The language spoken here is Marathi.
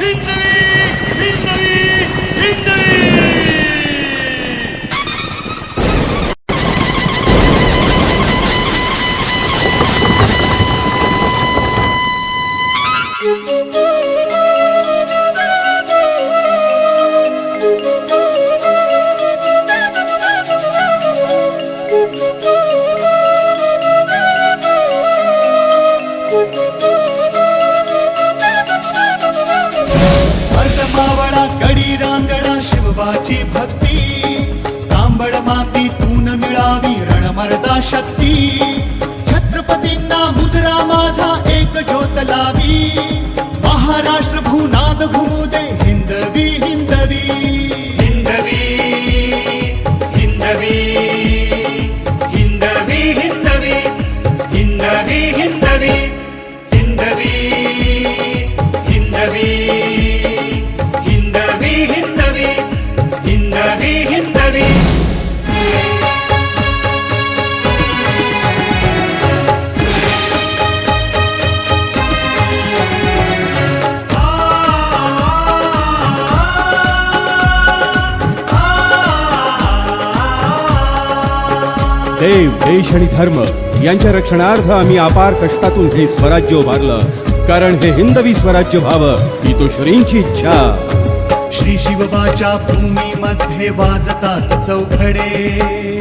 In मातीतून मिळावी रणमर्दा शक्ती. छत्रपतींना मुजरा माझा एक ज्योत लावी. महाराष्ट्र भूनाद घुमू दे देव देश आणि धर्म यांच्या रक्षणार्थ आम्ही अपार कष्टातून हे स्वराज्य उभारलं. कारण हे हिंदवी स्वराज्य व्हावं ही तो श्रींची इच्छा. श्री शिवबाच्या भूमीमध्ये वाजतात चौघडे.